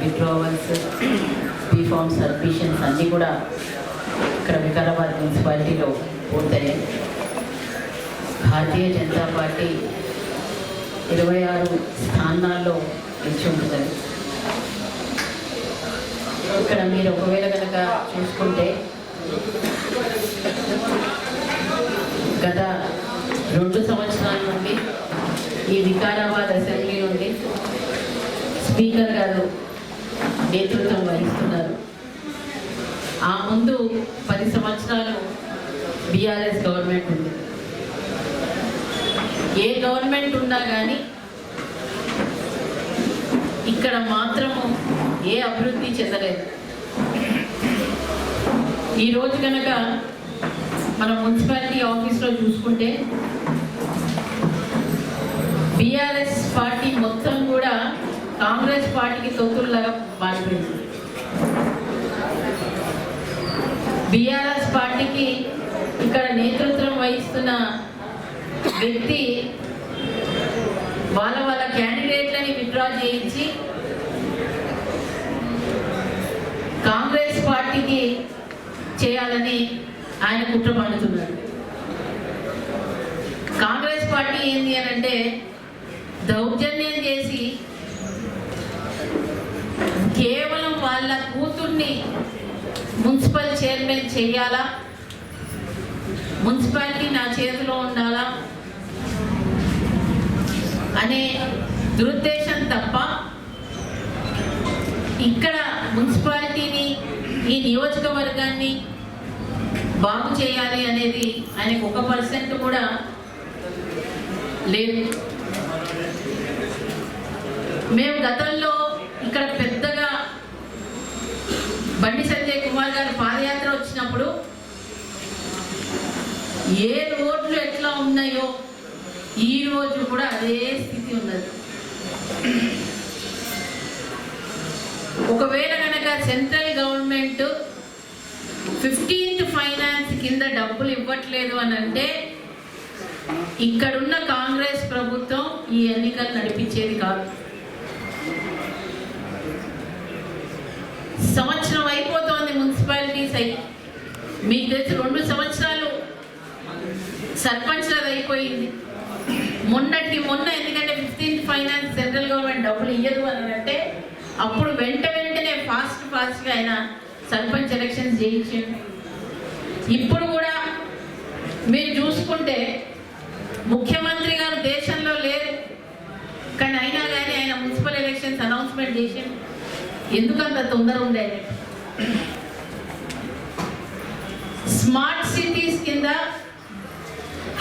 Withdrawals B Pharm submissions అన్నీ కూడా ఇక్కడ వికారాబాద్ మున్సిపాలిటీలో పూర్తయ్యాయి భారతీయ జనతా పార్టీ ఇరవై ఆరు స్థానాల్లో నిలిచి ఉంటుంది ఇక్కడ మీరు ఒకవేళ కనుక చూసుకుంటే గత రెండు సంవత్సరాల నుండి ఈ వికారాబాద్ స్పీకర్ గారు నేతృత్వం వహిస్తున్నారు. ఆ ముందు పది సంవత్సరాలు బీఆర్ఎస్ గవర్నమెంట్ ఉంది. ఏ గవర్నమెంట్ ఉన్నా కానీ ఇక్కడ మాత్రము ఏ అభివృద్ధి చెందలేదు. ఈరోజు కనుక మన మున్సిపాలిటీ ఆఫీస్లో చూసుకుంటే బీఆర్ఎస్ పార్టీ కాంగ్రెస్ పార్టీకి తొత్తుల్లాగా మారిపోయింది బీఆర్ఎస్ పార్టీకి ఇక్కడ నేతృత్వం వహిస్తున్న వ్యక్తి వాళ్ళ వాళ్ళ క్యాండిడేట్లని విత్డ్రా చేయించి కాంగ్రెస్ పార్టీకి చేయాలని ఆయన కుట్ర పండుతున్నాడు కాంగ్రెస్ పార్టీ ఏంది అని అంటే దౌర్జన్యం చేసి కేవలం వాళ్ళ కూతుర్ని మున్సిపల్ చైర్మన్ చేయాలా? మున్సిపాలిటీ నా చేతిలో ఉండాలా? అనే దురుద్దేశం తప్ప ఇక్కడ మున్సిపాలిటీని ఈ నియోజకవర్గాన్ని బాగు చేయాలి అనేది ఆయనకు ఒక పర్సెంట్ కూడా లేదు. మేము గతంలో గారి పాదయాత్ర వచ్చినప్పుడు ఏ రోడ్లు ఎట్లా ఉన్నాయో ఈ రోజు కూడా అదే స్థితి ఉన్నది. ఒకవేళ కనుక సెంట్రల్ గవర్నమెంట్ ఫిఫ్టీన్త్ ఫైనాన్స్ కింద డబ్బులు ఇవ్వట్లేదు అని అంటే ఇక్కడున్న కాంగ్రెస్ ప్రభుత్వం ఈ ఎన్నికలు నడిపించేది కాదు. సంవత్సరం అయిపోతుంది మున్సిపాలిటీస్ అయి మీకు తెలిసి రెండు సంవత్సరాలు సర్పంచ్లది అయిపోయింది. మొన్నటి మొన్న ఎందుకంటే ఫిఫ్టీన్త్ ఫైనాన్స్ సెంట్రల్ గవర్నమెంట్ డబ్బులు ఇయ్యదు అని అంటే అప్పుడు వెంట వెంటనే ఫాస్ట్ ఫాస్ట్గా ఆయన సర్పంచ్ ఎలక్షన్స్ చేయించండి ఇప్పుడు కూడా మీరు చూసుకుంటే ముఖ్యమంత్రి గారు దేశంలో లేరు. కానీ అయినా కానీ ఆయన మున్సిపల్ ఎలక్షన్స్ అనౌన్స్మెంట్ చేసి ఎందుకంత తొందర ఉంది స్మార్ట్ సిటీస్ కింద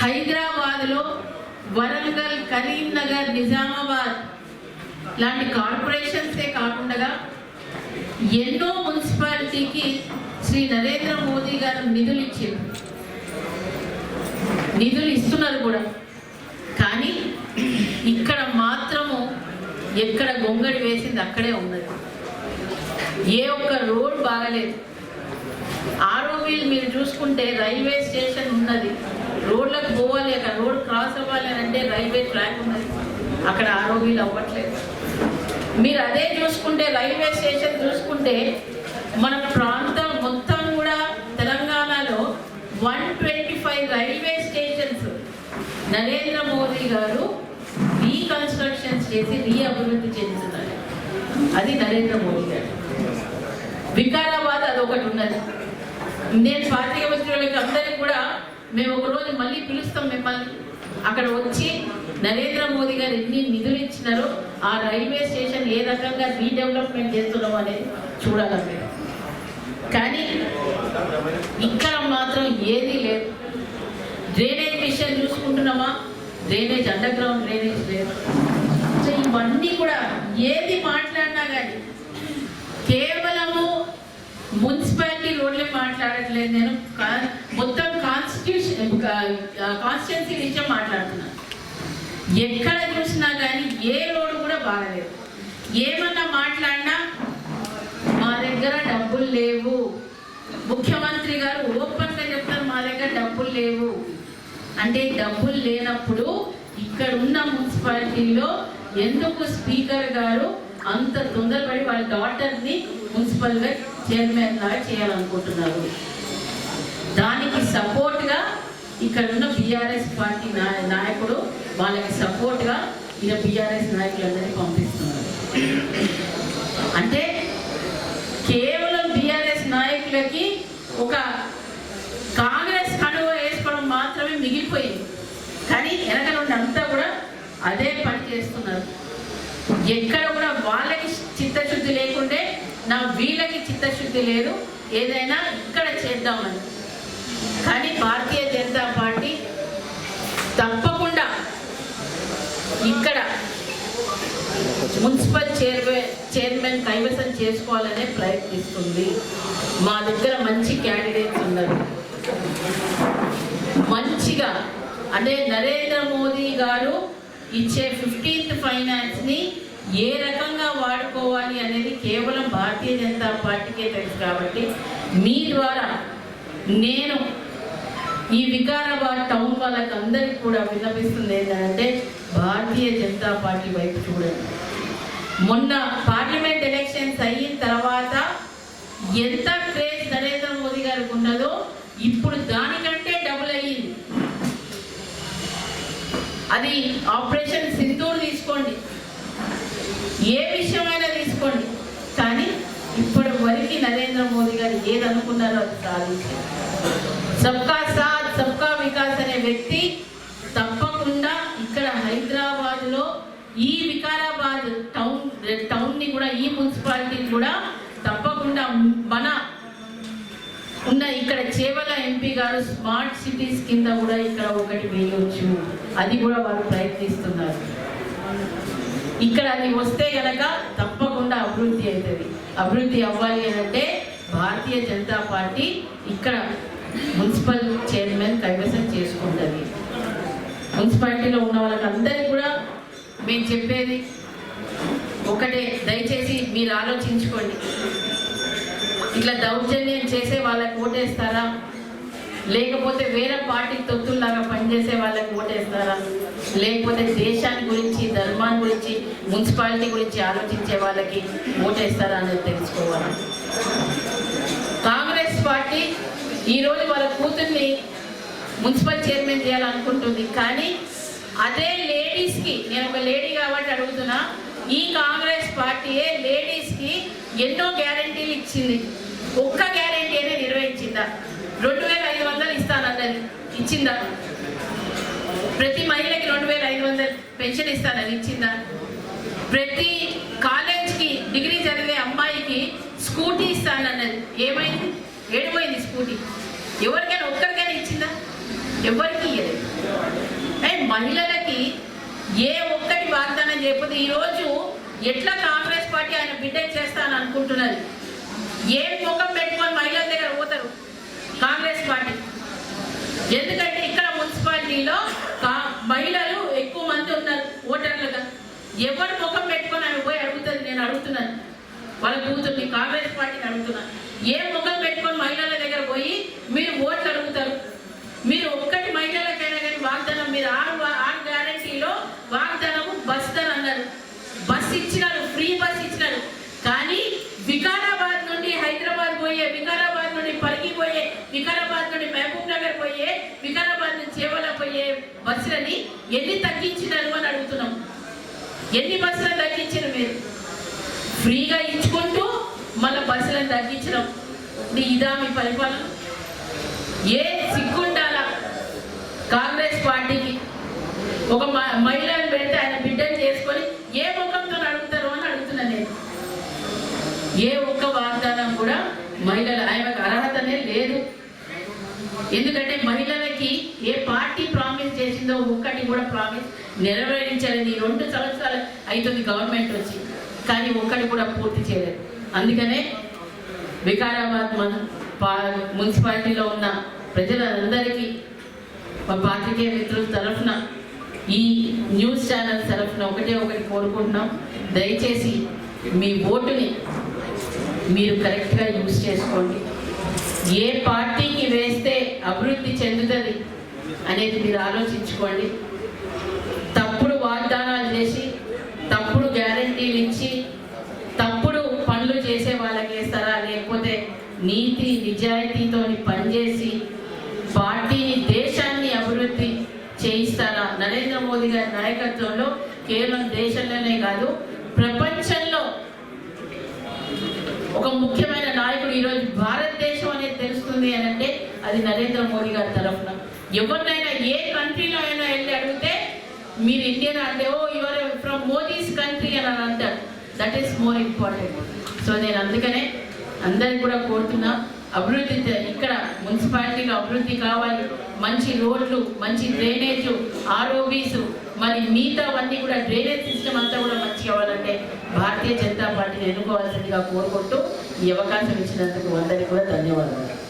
హైదరాబాద్లో వరంగల్ కరీంనగర్ నిజామాబాద్ లాంటి కార్పొరేషన్సే కాకుండా ఎన్నో మున్సిపాలిటీకి శ్రీ నరేంద్ర మోదీ గారు నిధులు ఇచ్చారు. నిధులు ఇస్తున్నారు కూడా. కానీ ఇక్కడ మాత్రము ఎక్కడ గొంగడి వేసింది అక్కడే ఉన్నది. ఏ ఒక్క రోడ్ బాగలేదు. ఆరోగ్యం మీరు చూసుకుంటే రైల్వే స్టేషన్ ఉన్నది. రోడ్లకు పోవాలేక రోడ్ క్రాస్ అవ్వాలి అని అంటే రైల్వే ట్రాక్ ఉన్నది. అక్కడ ఆరోగ్యాలు అవ్వట్లేదు. మీరు అదే చూసుకుంటే రైల్వే స్టేషన్ చూసుకుంటే మన ప్రాంతం మొత్తం కూడా తెలంగాణలో one twenty five railway stations. Narendra Modi గారు రీకన్స్ట్రక్షన్స్ చేసి రీ అభివృద్ధి చెందుతున్నారు. అది నరేంద్ర మోదీ గారు. వికారాబాద్ అదొకటి ఉన్నది. నేను పార్టీగా వచ్చిన వాళ్ళకి అందరికీ కూడా మేము ఒకరోజు మళ్ళీ పిలుస్తాం మిమ్మల్ని. అక్కడ వచ్చి నరేంద్ర మోదీ గారు ఎన్ని నిధులు ఇచ్చినారో ఆ రైల్వే స్టేషన్ ఏ రకంగా రీడెవలప్మెంట్ చేస్తున్నాం అనేది చూడాలి కానీ ఇక్కడ మాత్రం ఏది లేదు. డ్రైనేజ్ విషయం చూసుకుంటున్నామా? డ్రైనేజ్ అండర్ గ్రౌండ్ డ్రైనేజ్ లేదు. సో ఇవన్నీ కూడా ఏది మాట్లాడినా కానీ కేవలం మున్సిపాలిటీ రోడ్లే మాట్లాడట్లేదు నేను. మొత్తం కాన్స్టిట్యూషన్ కాన్స్టిట్యున్సీ నుంచే మాట్లాడుతున్నాను ఎక్కడ చూసినా కానీ ఏ రోడ్డు కూడా బాగలేదు. ఏమన్నా మాట్లాడినా మా దగ్గర డబ్బులు లేవు. ముఖ్యమంత్రి గారు ఓపెన్గా చెప్తారు మా దగ్గర డబ్బులు లేవు. అంటే డబ్బులు లేనప్పుడు ఇక్కడ ఉన్న మున్సిపాలిటీలో ఎందుకు స్పీకర్ గారు అంత తొందరపడి వాళ్ళ డాటర్ని మున్సిపల్గా చైర్మన్ లాగా చేయాలనుకుంటున్నారు. దానికి సపోర్ట్గా ఇక్కడ ఉన్న బీఆర్ఎస్ పార్టీ నాయ- నాయకుడు వాళ్ళకి సపోర్ట్గా ఈయన బీఆర్ఎస్ నాయకులందరినీ పంపిస్తున్నారు. అంటే కేవలం బీఆర్ఎస్ నాయకులకి ఒక కాంగ్రెస్ కనువ వేసుకోవడం మాత్రమే మిగిలిపోయింది. కానీ వెనక నుండి అంతా కూడా అదే పని చేస్తున్నారు. ఎక్కడ కూడా వాళ్ళకి చిత్తశుద్ధి లేకుంటే నా వీళ్ళకి చిత్తశుద్ధి లేదు. ఏదైనా ఇక్కడ చేద్దామని. కానీ భారతీయ జనతా పార్టీ తప్పకుండా ఇక్కడ మున్సిపల్ చైర్మన్ చైర్మన్ కైవసం చేసుకోవాలనే ప్రయత్నిస్తుంది. మా దగ్గర మంచి క్యాండిడేట్స్ ఉన్నారు. మంచిగా అంటే నరేంద్ర మోదీ గారు ఇచ్చే ఫిఫ్టీన్త్ ఫైనాన్స్ని ఏ రకంగా వాడుకోవాలి అనేది కేవలం భారతీయ జనతా పార్టీకే తెలుసు కాబట్టి మీ ద్వారా నేను ఈ వికారాబాద్ టౌన్ వాళ్ళకి అందరికీ కూడా విన్నపిస్తుంది ఏంటంటే భారతీయ జనతా పార్టీ వైపు చూడండి. మొన్న పార్లమెంట్ ఎలక్షన్స్ అయిన తర్వాత ఎంత క్రేజ్ నరేంద్ర మోదీ గారికి ఉన్నదో ఇప్పుడు దానికంటే డబుల్ అయ్యింది. అది ఆపరేషన్ సింధూర్ తీసుకోండి. ఏ విషయమైనా తీసుకోండి. కానీ ఇప్పటి వరకు నరేంద్ర మోదీ గారు ఏది అనుకున్నారో అది సాధించారు సబ్కా సాత్ సబ్కా వికాస్ అనే వ్యక్తి తప్పకుండా ఇక్కడ హైదరాబాద్లో ఈ వికారాబాద్ టౌన్ టౌన్ని కూడా ఈ మున్సిపాలిటీ కూడా తప్పకుండా మన ఉన్న ఇక్కడ చేవల ఎంపీ గారు స్మార్ట్ సిటీస్ కింద కూడా ఇక్కడ ఒకటి వేయవచ్చు అది కూడా వారు ప్రయత్నిస్తున్నారు. ఇక్కడ అది వస్తే గనక తప్పకుండా అభివృద్ధి అవుతుంది. అభివృద్ధి అవ్వాలి అని అంటే భారతీయ జనతా పార్టీ ఇక్కడ మున్సిపల్ చైర్మన్ కైవసం చేసుకుంటుంది. మున్సిపాలిటీలో ఉన్న వాళ్ళకి అందరికీ కూడా మేము చెప్పేది ఒకటే దయచేసి మీరు ఆలోచించుకోండి. ఇట్లా దౌర్జన్యం చేసే వాళ్ళకి ఓటేస్తారా? లేకపోతే వేరే పార్టీ తొత్తుల్లాగా పనిచేసే వాళ్ళకి ఓటేస్తారా? లేకపోతే దేశాన్ని గురించి ధర్మాన్ని గురించి మున్సిపాలిటీ గురించి ఆలోచించే వాళ్ళకి ఓటేస్తారా అనేది తెలుసుకోవాలి. కాంగ్రెస్ పార్టీ ఈరోజు వాళ్ళ కూతుర్ని మున్సిపల్ చైర్మన్ చేయాలనుకుంటుంది. కానీ అదే లేడీస్కి నేను ఒక లేడీ కాబట్టి అడుగుతున్నా ఈ కాంగ్రెస్ పార్టీయే లేడీస్కి ఎన్నో గ్యారంటీలు ఇచ్చింది. ఒక్క గ్యారంటీ అనేది నిర్వహించిందా? రెండు వేల ఐదు వందలు ఇస్తానన్నది. ఇచ్చిందా? ప్రతి మహిళకి రెండు వేల ఐదు వందలు పెన్షన్ ఇస్తానని ఇచ్చిందా? ప్రతి కాలేజ్కి డిగ్రీ చదివే అమ్మాయికి స్కూటీ ఇస్తానన్నది. ఏమైంది? ఏడిపోయింది స్కూటీ? ఎవరికైనా ఒక్కరికైనా ఇచ్చిందా? ఎవరికి ఇయ్యలేదు. అండ్ మహిళలకి ఏ ఒక్కటి వాగ్దానం చేయకపోతే ఈరోజు ఎట్లా కాంగ్రెస్ పార్టీ ఆయన బిడ్డ చేస్తాను అనుకుంటున్నది ఏం ముఖం పెట్టుకొని మహిళల దగ్గర పోతారు? కాంగ్రెస్ పార్టీ. ఎందుకంటే ఇక్కడ మున్సిపాలిటీలో మహిళలు ఎక్కువ మంది ఉన్నారు ఓటర్లుగా. ఎవరు ముఖం పెట్టుకొని ఆమె పోయి అడుగుతుంది నేను అడుగుతున్నాను. వాళ్ళ కూతుర్ని కాంగ్రెస్ పార్టీని అడుగుతున్నాను. ఏ ముఖం పెట్టుకొని మహిళల దగ్గర పోయి మీరు ఓట్లు అడుగుతారు? మీరు ఒక్కటి మహిళలకైనా కానీ వాగ్దానం మీరు ఆరు వా- ఆరు గ్యారంటీలో వాగ్దానము బస్ ధర అన్నారు బస్ ఇచ్చినారు ఫ్రీ బస్ ఇచ్చినారు కానీ వికారాబాద్ నుండి హైదరాబాద్ పోయే వికారాబాద్ నుండి పరిగి పోయే వికారాబాద్ నుండి మహబూబ్ నగర్ పోయే వికారాబాద్ నుంచి చేవల పోయే బస్సులని ఎన్ని తగ్గించినారు అని అడుగుతున్నాం. ఎన్ని బస్సులను తగ్గించారు మీరు? ఫ్రీగా ఇచ్చుకుంటూ మళ్ళీ బస్సులను తగ్గించడం ఇది ఇదా మీ పరిపాలన? ఏ సిగ్గుండాలా కాంగ్రెస్ పార్టీకి? ఒక మ- మహిళను పెడితే ఆయన బిడ్డను చేసుకొని ఏ ముఖంతో అడుగుతారు అని అడుగుతున్నా నేను. ఏ ఒక్క వాగ్దానం కూడా మహిళలు ఆయనకు అర్హతనే లేదు. ఎందుకంటే మహిళలు ప్రజలకి ఏ పార్టీ ప్రామిస్ చేసిందో ఒక్కటి కూడా ప్రామిస్ నెరవేరించలేదు. ఈ రెండు సంవత్సరాలు అవుతుంది గవర్నమెంట్ వచ్చి కానీ ఒక్కటి కూడా పూర్తి చేయలేదు. అందుకనే వికారాబాద్ మన మున్సిపాలిటీలో ఉన్న ప్రజలందరికీ మా పాత్రికేయ మిత్రుల తరఫున ఈ న్యూస్ ఛానల్ తరఫున ఒకటే ఒకటి కోరుకుంటున్నాం. దయచేసి మీ ఓటుని మీరు కరెక్ట్గా యూజ్ చేసుకోండి. ఏ పార్టీకి వేస్తే అభివృద్ధి చెంది అనేది మీరు ఆలోచించుకోండి. తప్పుడు వాగ్దానాలు చేసి తప్పుడు గ్యారంటీలు ఇచ్చి తప్పుడు పనులు చేసే వాళ్ళకి వేస్తారా లేకపోతే నీతి నిజాయితీతో పనిచేసి పార్టీని దేశాన్ని అభివృద్ధి చేయిస్తారా? నరేంద్ర మోదీ గారి నాయకత్వంలో కేవలం దేశంలోనే కాదు ప్రపంచంలో ఒక ముఖ్యమైన నాయకుడు ఈరోజు భారతదేశం అనేది తెలుస్తుంది అని అంటే అది నరేంద్ర మోదీ గారి తరఫున. ఎవరినైనా ఏ కంట్రీలో అయినా వెళ్ళి అడిగితే మీరు ఇండియన్ అంటే oh your from Modi's country అని అంటారు. That is more important so నేను అందుకనే అందరికి కూడా కోరుతున్నా అభివృద్ధి ఇక్కడ మున్సిపాలిటీలో అభివృద్ధి కావాలి. మంచి రోడ్లు మంచి డ్రైనేజ్ ఆర్ఓబీస్ మరి మిగతావన్నీ కూడా డ్రైనేజ్ సిస్టమ్ అంతా కూడా మంచి అవ్వాలంటే భారతీయ జనతా పార్టీని ఎన్నుకోవాల్సిందిగా కోరుకుంటూ ఈ అవకాశం ఇచ్చినందుకు అందరికీ కూడా ధన్యవాదాలు.